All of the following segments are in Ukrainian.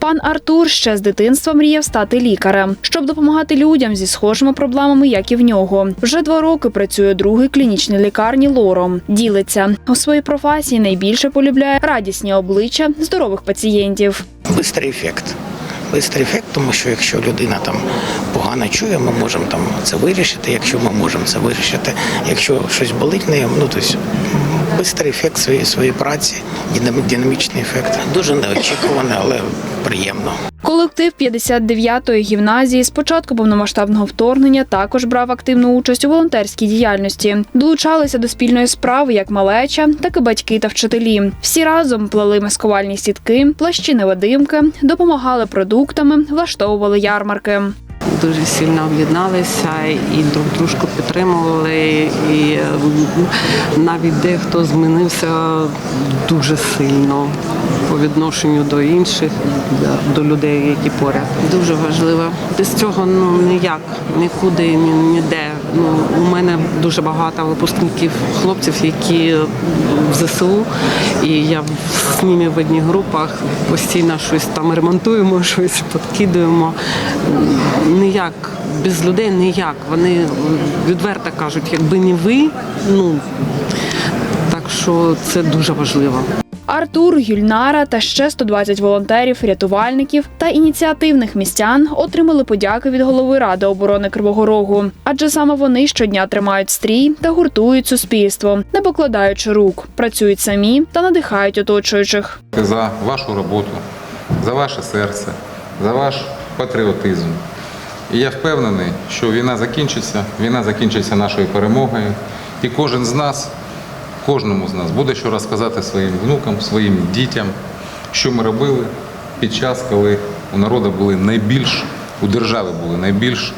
Пан Артур ще з дитинства мріяв стати лікарем, щоб допомагати людям зі схожими проблемами, як і в нього. Вже два роки працює у другій клінічній лікарні лором. Ділиться у своїй професії найбільше полюбляє радісні обличчя здорових пацієнтів. Бистрий ефект. Бистрий ефект, тому що якщо людина там погано чує, ми можемо там це вирішити. Якщо ми можемо це вирішити, якщо щось болить нею, ну тобто бистрий ефект своєї своєї праці, динам- динамічний ефект. Дуже неочікуваний, але приємно. Колектив 59-ї гімназії з початку повномасштабного вторгнення також брав активну участь у волонтерській діяльності. Долучалися до спільної справи як малеча, так і батьки та вчителі. Всі разом плели маскувальні сітки, плащі невидимки, допомагали продуктами, влаштовували ярмарки. Дуже сильно об'єдналися і друг дружку підтримували. І е, навіть дехто змінився дуже сильно по відношенню до інших, до людей, які поряд. Дуже важливо. Без цього ну ніяк, нікуди, ні, ніде. Ну, у мене дуже багато випускників хлопців, які в ЗСУ, і я з ними в одних групах постійно щось там ремонтуємо, щось підкидуємо. Ніяк без людей ніяк. Вони відверто кажуть, якби не ви, ну так що це дуже важливо. Артур, Гюльнара та ще 120 волонтерів, рятувальників та ініціативних містян отримали подяки від голови ради оборони Кривого Рогу. Адже саме вони щодня тримають стрій та гуртують суспільство, не покладаючи рук, працюють самі та надихають оточуючих. за вашу роботу, за ваше серце, за ваш патріотизм. І я впевнений, що війна закінчиться, війна закінчиться нашою перемогою. І кожен з нас, кожному з нас буде що розказати своїм внукам, своїм дітям, що ми робили під час, коли у народу були найбільш, у держави були найбільш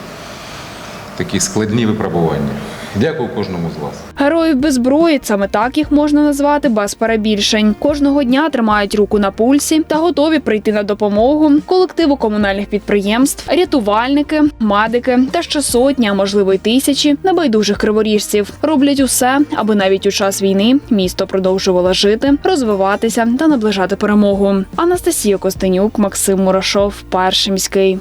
такі складні випробування. Дякую кожному з вас. Героїв без зброї саме так їх можна назвати без перебільшень. Кожного дня тримають руку на пульсі та готові прийти на допомогу колективу комунальних підприємств, рятувальники, медики та ще сотні, а можливо й тисячі небайдужих криворіжців. Роблять усе, аби навіть у час війни місто продовжувало жити, розвиватися та наближати перемогу. Анастасія Костенюк, Максим Мурашов, перший міський.